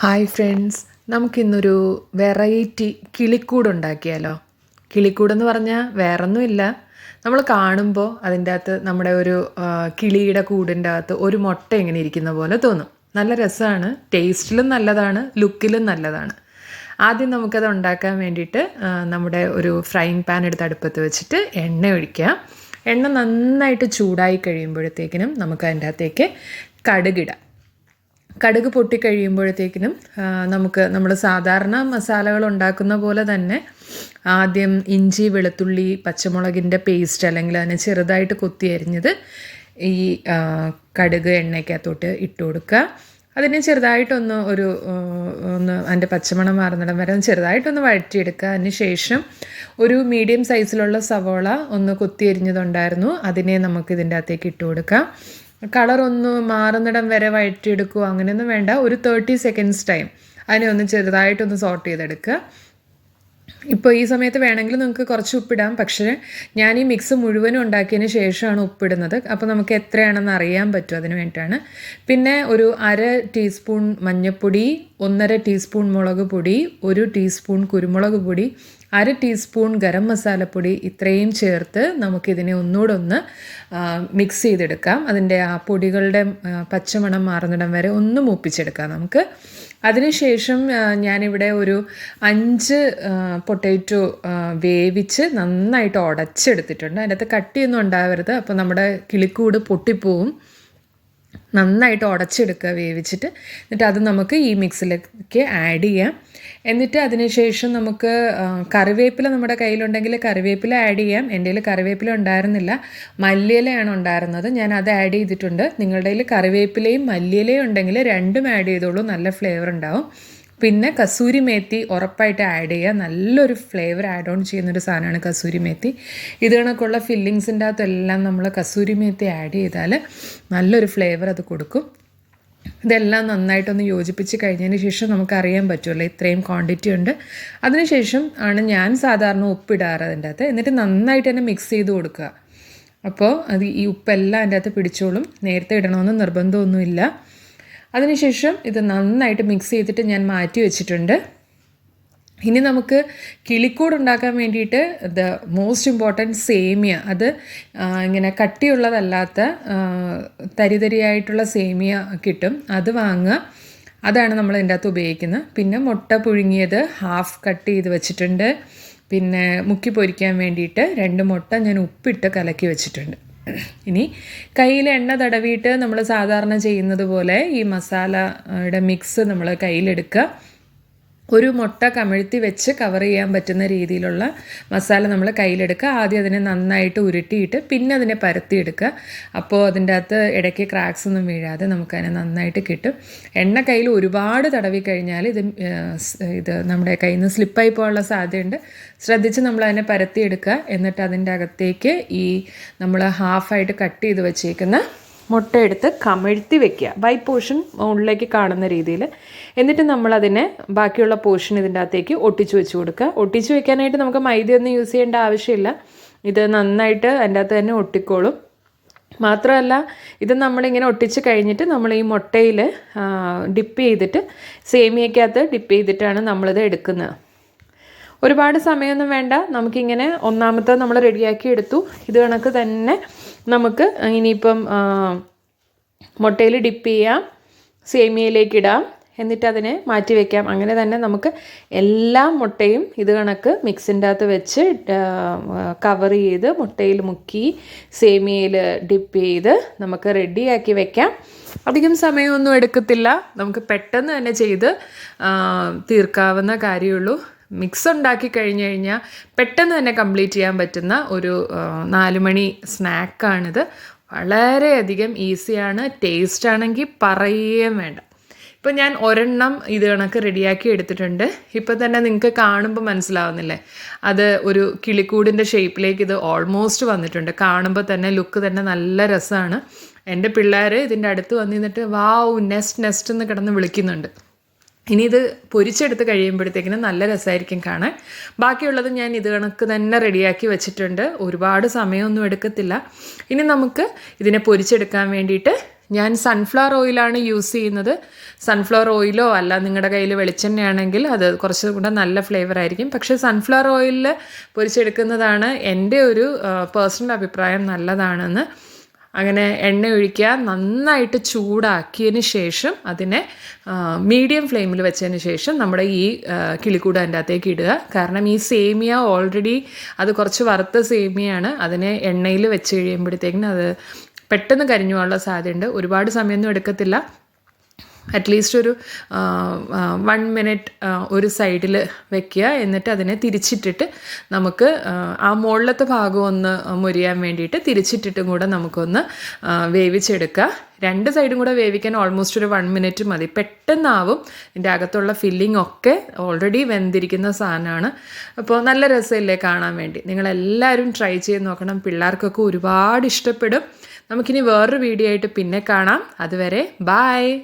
Hi friends നമുക്കിന്നൊരു variety കിളിക്കൂട് ഉണ്ടാക്കിയാലോ? കിളിക്കൂടെന്ന് പറഞ്ഞാൽ വേറൊന്നുമില്ല. നമ്മൾ കാണുമ്പോൾ അതിന്റെ അകത്ത് നമ്മുടെ ഒരു കിളിയുടെ കൂടിന്റെ അകത്ത് ഒരു മുട്ട ഇങ്ങനെ ഇരിക്കുന്ന പോലെ തോന്നും. നല്ല രസമാണ് ടേസ്റ്റിലും നല്ലതാണ്. ലുക്കിലും നല്ലതാണ്. ആദ്യം നമുക്കത് ഉണ്ടാക്കാൻ വേണ്ടിയിട്ട് നമ്മുടെ ഒരു ഫ്രൈങ് പാൻ എടുത്ത് അടുപ്പത്ത് വെച്ചിട്ട് എണ്ണ ഒഴിക്കാം. എണ്ണ നന്നായിട്ട് ചൂടായി കഴിയുമ്പോഴത്തേക്കിനും നമുക്ക് അതിന്റെ അകത്തേക്ക് കടുകിടാം. കടുക് പൊട്ടിക്കഴിയുമ്പോഴത്തേക്കിനും നമുക്ക് നമ്മൾ സാധാരണ മസാലകൾ ഉണ്ടാക്കുന്ന പോലെ തന്നെ ആദ്യം ഇഞ്ചി വെളുത്തുള്ളി പച്ചമുളകിന്റെ പേസ്റ്റ് അല്ലെങ്കിൽ അതിനെ ചെറുതായിട്ട് കൊത്തി അരിഞ്ഞത് ഈ കടുക് എണ്ണയ്ക്കകത്തോട്ട് ഇട്ട് കൊടുക്കുക. അതിനെ ചെറുതായിട്ടൊന്ന് ഒരു ഒന്ന് അതിന്റെ പച്ചമണം മാറുന്നിടം വരെ ചെറുതായിട്ടൊന്ന് വഴറ്റിയെടുക്കുക. അതിന് ശേഷം ഒരു മീഡിയം സൈസിലുള്ള സവോള ഒന്ന് കൊത്തി അരിഞ്ഞതുണ്ടായിരുന്നു. അതിനെ നമുക്ക് ഇതിന്റെ അകത്തേക്ക് ഇട്ട് കൊടുക്കാം. കളർ ഒന്ന് മാറുന്നിടം വരെ വഴറ്റിയെടുക്കുക അങ്ങനെയൊന്നും വേണ്ട. ഒരു തേർട്ടി സെക്കൻഡ്സ് ടൈം അതിനെ ഒന്ന് ചെറുതായിട്ടൊന്ന് സോർട്ട് ചെയ്തെടുക്കുക. ഇപ്പോൾ ഈ സമയത്ത് വേണമെങ്കിൽ നിങ്ങൾക്ക് കുറച്ച് ഉപ്പിടാം. പക്ഷേ ഞാൻ ഈ മിക്സ് മുഴുവനും ഉണ്ടാക്കിയതിന് ശേഷമാണ് ഉപ്പിടുന്നത്. അപ്പോൾ നമുക്ക് എത്രയാണെന്ന് അറിയാൻ പറ്റും അതിന് വേണ്ടിയിട്ടാണ്. പിന്നെ ഒരു അര ടീസ്പൂൺ മഞ്ഞൾപ്പൊടി ഒന്നര ടീസ്പൂൺ മുളക് പൊടി ഒരു ടീസ്പൂൺ കുരുമുളക് പൊടി അര ടീസ്പൂൺ ഗരം മസാലപ്പൊടി ഇത്രയും ചേർത്ത് നമുക്കിതിനെ ഒന്നുകൂടെ ഒന്ന് മിക്സ് ചെയ്തെടുക്കാം. അതിന്റെ ആ പൊടികളുടെ പച്ചമണം മാറുന്നിടം വരെ ഒന്ന് മൂപ്പിച്ചെടുക്കാം നമുക്ക്. അതിനുശേഷം ഞാനിവിടെ ഒരു അഞ്ച് പൊട്ടേറ്റോ വേവിച്ച് നന്നായിട്ട് ഉടച്ചെടുത്തിട്ടുണ്ട് അതിനകത്ത് കട്ടിയൊന്നും ഉണ്ടാവരുത്. അപ്പോൾ നമ്മുടെ കിളിക്കൂട് പൊട്ടിപ്പോവും. നന്നായിട്ട് ഉടച്ചെടുക്കുക വേവിച്ചിട്ട്. എന്നിട്ട് അത് നമുക്ക് ഈ മിക്സിലേക്ക് ആഡ് ചെയ്യാം. എന്നിട്ട് അതിനുശേഷം നമുക്ക് കറിവേപ്പില നമ്മുടെ കയ്യിലുണ്ടെങ്കിൽ കറിവേപ്പില ആഡ് ചെയ്യാം. എന്റെ കയ്യിൽ കറിവേപ്പില ഉണ്ടായിരുന്നില്ല. മല്ലിയിലയാണ് ഉണ്ടായിരുന്നത്. ഞാൻ അത് ആഡ് ചെയ്തിട്ടുണ്ട്. നിങ്ങളുടെ കയ്യിൽ കറിവേപ്പിലയും മല്ലിയിലയും ഉണ്ടെങ്കിൽ രണ്ടും ആഡ് ചെയ്തോളൂ. നല്ല ഫ്ലേവർ ഉണ്ടാവും. പിന്നെ കസൂരി മേത്തി ഉറപ്പായിട്ട് ആഡ് ചെയ്യുക. നല്ലൊരു ഫ്ലേവർ ആഡ് ഓൺ ചെയ്യുന്നൊരു സാധനമാണ് കസൂരി മേത്തി. ഇത് കണക്കുള്ള ഫില്ലിങ്സിന്റെ അകത്തെല്ലാം നമ്മൾ കസൂരി മേത്തി ആഡ് ചെയ്താൽ നല്ലൊരു ഫ്ലേവർ അത് കൊടുക്കും. ഇതെല്ലാം നന്നായിട്ടൊന്ന് യോജിപ്പിച്ച് കഴിഞ്ഞതിന് ശേഷം നമുക്കറിയാൻ പറ്റുമല്ലോ ഇത്രയും ക്വാണ്ടിറ്റി ഉണ്ട്. അതിനുശേഷം ആണ് ഞാൻ സാധാരണ ഉപ്പിടാറ് അതിന്റെ അകത്ത്. എന്നിട്ട് നന്നായിട്ട് തന്നെ മിക്സ് ചെയ്ത് കൊടുക്കുക. അപ്പോൾ അത് ഈ ഉപ്പെല്ലാം അതിന്റെ അകത്ത് പിടിച്ചോളും. നേരത്തെ ഇടണമെന്ന് നിർബന്ധമൊന്നുമില്ല. അതിനുശേഷം ഇത് നന്നായിട്ട് മിക്സ് ചെയ്തിട്ട് ഞാൻ മാറ്റി വെച്ചിട്ടുണ്ട്. ഇനി നമുക്ക് കിളിക്കൂട് ഉണ്ടാക്കാൻ വേണ്ടിയിട്ട് ദ മോസ്റ്റ് ഇമ്പോർട്ടന്റ് സേമിയ അത് ഇങ്ങനെ കട്ടിയുള്ളതല്ലാത്ത തരിതരിയായിട്ടുള്ള സേമിയ കിട്ടും. അത് വാങ്ങുക. അതാണ് നമ്മൾ ഇതിന്റെ അകത്ത് ഉപയോഗിക്കുന്നത്. പിന്നെ മുട്ട പുഴുങ്ങിയത് ഹാഫ് കട്ട് ചെയ്ത് വെച്ചിട്ടുണ്ട്. പിന്നെ മുക്കി പൊരിക്കാൻ വേണ്ടിയിട്ട് രണ്ട് മുട്ട ഞാൻ ഉപ്പിട്ട് കലക്കി വെച്ചിട്ടുണ്ട്. ഇനി കയ്യിൽ എണ്ണ തടവിയിട്ട് നമ്മൾ സാധാരണ ചെയ്യുന്നത് പോലെ ഈ മസാലയുടെ മിക്സ് നമ്മൾ കയ്യിലെടുക്കുക. ഒരു മുട്ട കമിഴ്ത്തി വെച്ച് കവർ ചെയ്യാൻ പറ്റുന്ന രീതിയിലുള്ള മസാല നമ്മൾ കയ്യിലെടുക്കുക. ആദ്യം അതിനെ നന്നായിട്ട് ഉരുട്ടിയിട്ട് പിന്നെ അതിനെ പരത്തിയെടുക്കുക. അപ്പോൾ അതിന്റെ അകത്ത് ഇടയ്ക്ക് ക്രാക്സ് ഒന്നും വീഴാതെ നമുക്കതിനെ നന്നായിട്ട് കിട്ടും. എണ്ണ കയ്യിൽ ഒരുപാട് തടവി കഴിഞ്ഞാൽ ഇത് ഇത് നമ്മുടെ കയ്യിൽ നിന്ന് സ്ലിപ്പായി പോകാനുള്ള സാധ്യതയുണ്ട്. ശ്രദ്ധിച്ച് നമ്മൾ അതിനെ പരത്തിയെടുക്കുക. എന്നിട്ട് അതിന്റെ അകത്തേക്ക് ഈ നമ്മൾ ഹാഫായിട്ട് കട്ട് ചെയ്ത് വെച്ചേക്കുന്ന മുട്ട എടുത്ത് കമഴ്ത്തി വെക്കുക. ബൈ പോർഷൻ ഉള്ളിലേക്ക് കാണുന്ന രീതിയിൽ. എന്നിട്ട് നമ്മളതിനെ ബാക്കിയുള്ള പോർഷൻ ഇതിന്റെ അകത്തേക്ക് ഒട്ടിച്ചു വെച്ച് കൊടുക്കുക. ഒട്ടിച്ചു വെക്കാനായിട്ട് നമുക്ക് മൈദയൊന്നും യൂസ് ചെയ്യേണ്ട ആവശ്യമില്ല. ഇത് നന്നായിട്ട് അതിന്റെ അകത്ത് തന്നെ ഒട്ടിക്കോളും. മാത്രമല്ല ഇത് നമ്മളിങ്ങനെ ഒട്ടിച്ച് കഴിഞ്ഞിട്ട് നമ്മൾ ഈ മുട്ടയിൽ ഡിപ്പ് ചെയ്തിട്ട് സേമിയക്കകത്ത് ഡിപ്പ് ചെയ്തിട്ടാണ് നമ്മളിത് എടുക്കുന്നത്. ഒരുപാട് സമയമൊന്നും വേണ്ട. നമുക്കിങ്ങനെ ഒന്നാമത്തെ നമ്മൾ റെഡിയാക്കി എടുത്തു. ഇത് കണക്ക് തന്നെ നമുക്ക് ഇനിയിപ്പം മുട്ടയിൽ ഡിപ്പ് ചെയ്യാം സേമിയയിലേക്ക് ഇടാം എന്നിട്ട് അതിനെ മാറ്റി വയ്ക്കാം അങ്ങനെ തന്നെ നമുക്ക് എല്ലാ മുട്ടയും ഇത് കണക്ക് മിക്സിന്റെ അകത്ത് വെച്ച് കവർ ചെയ്ത് മുട്ടയിൽ മുക്കി സേമിയയിൽ ഡിപ്പ് ചെയ്ത് നമുക്ക് റെഡിയാക്കി വെക്കാം. അധികം സമയമൊന്നും എടുക്കത്തില്ല. നമുക്ക് പെട്ടെന്ന് തന്നെ ചെയ്ത് തീർക്കാവുന്ന കാര്യമുള്ളൂ. മിക്സ് ഉണ്ടാക്കി കഴിഞ്ഞു കഴിഞ്ഞാൽ പെട്ടെന്ന് തന്നെ കംപ്ലീറ്റ് ചെയ്യാൻ പറ്റുന്ന ഒരു നാലുമണി നാല് മണി സ്നാക്കാണിത്. വളരെയധികം ഈസിയാണ് ടേസ്റ്റ് ആണെങ്കിൽ പറയുകയും വേണ്ട. ഇപ്പം ഞാൻ ഒരെണ്ണം ഇത് കണക്ക് റെഡിയാക്കി എടുത്തിട്ടുണ്ട്. ഇപ്പം തന്നെ നിങ്ങൾക്ക് കാണുമ്പോൾ മനസ്സിലാവുന്നില്ലേ? അത് ഒരു കിളിക്കൂടിന്റെ ഷേപ്പിലേക്ക് ഇത് ഓൾമോസ്റ്റ് വന്നിട്ടുണ്ട്. കാണുമ്പോൾ തന്നെ ലുക്ക് തന്നെ നല്ല രസമാണ്. എന്റെ പിള്ളേർ ഇതിന്റെ അടുത്ത് വന്നിരുന്നിട്ട് വാവ് നെസ്റ്റ് നെസ്റ്റ് എന്ന് കിടന്ന് വിളിക്കുന്നുണ്ട്. ഇനി ഇത് പൊരിച്ചെടുത്ത് കഴിയുമ്പോഴത്തേക്കിനും നല്ല രസമായിരിക്കും കാണാൻ. ബാക്കിയുള്ളത് ഞാൻ ഇത് കണക്ക് തന്നെ റെഡിയാക്കി വെച്ചിട്ടുണ്ട്. ഒരുപാട് സമയമൊന്നും എടുക്കത്തില്ല. ഇനി നമുക്ക് ഇതിനെ പൊരിച്ചെടുക്കാൻ വേണ്ടിയിട്ട് ഞാൻ സൺഫ്ലവർ ഓയിലാണ് യൂസ് ചെയ്യുന്നത്. സൺഫ്ലവർ ഓയിലോ അല്ല നിങ്ങളുടെ കയ്യിൽ വെളിച്ചെണ്ണയാണെങ്കിൽ അത് കുറച്ചും കൂടെ നല്ല ഫ്ലേവർ ആയിരിക്കും. പക്ഷേ സൺഫ്ലവർ ഓയിലിൽ പൊരിച്ചെടുക്കുന്നതാണ് എന്റെ ഒരു പേഴ്സണൽ അഭിപ്രായം നല്ലതാണെന്ന്. അങ്ങനെ എണ്ണ ഒഴിക്കുക നന്നായിട്ട് ചൂടാക്കിയതിന് ശേഷം അതിനെ മീഡിയം ഫ്ലെയിമിൽ വെച്ചതിന് ശേഷം നമ്മുടെ ഈ കിളിക്കൂട അതിന്റെ അകത്തേക്ക് ഇടുക. കാരണം ഈ സേമിയ ഓൾറെഡി അത് കുറച്ച് വറുത്ത സേമിയാണ് അതിനെ എണ്ണയിൽ വെച്ച് കഴിയുമ്പോഴത്തേക്കിന് അത് പെട്ടെന്ന് കരിഞ്ഞു പോകാനുള്ള സാധ്യതയുണ്ട്. ഒരുപാട് സമയമൊന്നും എടുക്കത്തില്ല. അറ്റ്ലീസ്റ്റ് ഒരു വൺ മിനിറ്റ് ഒരു സൈഡിൽ വെക്കുക. എന്നിട്ട് അതിനെ തിരിച്ചിട്ടിട്ട് നമുക്ക് ആ, മുകളിലത്തെ ഭാഗം ഒന്ന് മുരിയാൻ വേണ്ടിയിട്ട് തിരിച്ചിട്ടിട്ടും കൂടെ നമുക്കൊന്ന് വേവിച്ചെടുക്കുക. രണ്ട് സൈഡും കൂടെ വേവിക്കാൻ ഓൾമോസ്റ്റ് ഒരു വൺ മിനിറ്റ് മതി. പെട്ടെന്നാവും. ഇതിന്റെ അകത്തുള്ള ഫില്ലിംഗ് ഒക്കെ ഓൾറെഡി വെന്തിരിക്കുന്ന സാധനമാണ്. അപ്പോൾ നല്ല രസമില്ലേ കാണാൻ വേണ്ടി. നിങ്ങളെല്ലാവരും ട്രൈ ചെയ്ത് നോക്കണം. പിള്ളേർക്കൊക്കെ ഒരുപാട് ഇഷ്ടപ്പെടും. നമുക്കിനി വേറൊരു വീഡിയോ ആയിട്ട് പിന്നെ കാണാം. അതുവരെ ബായ്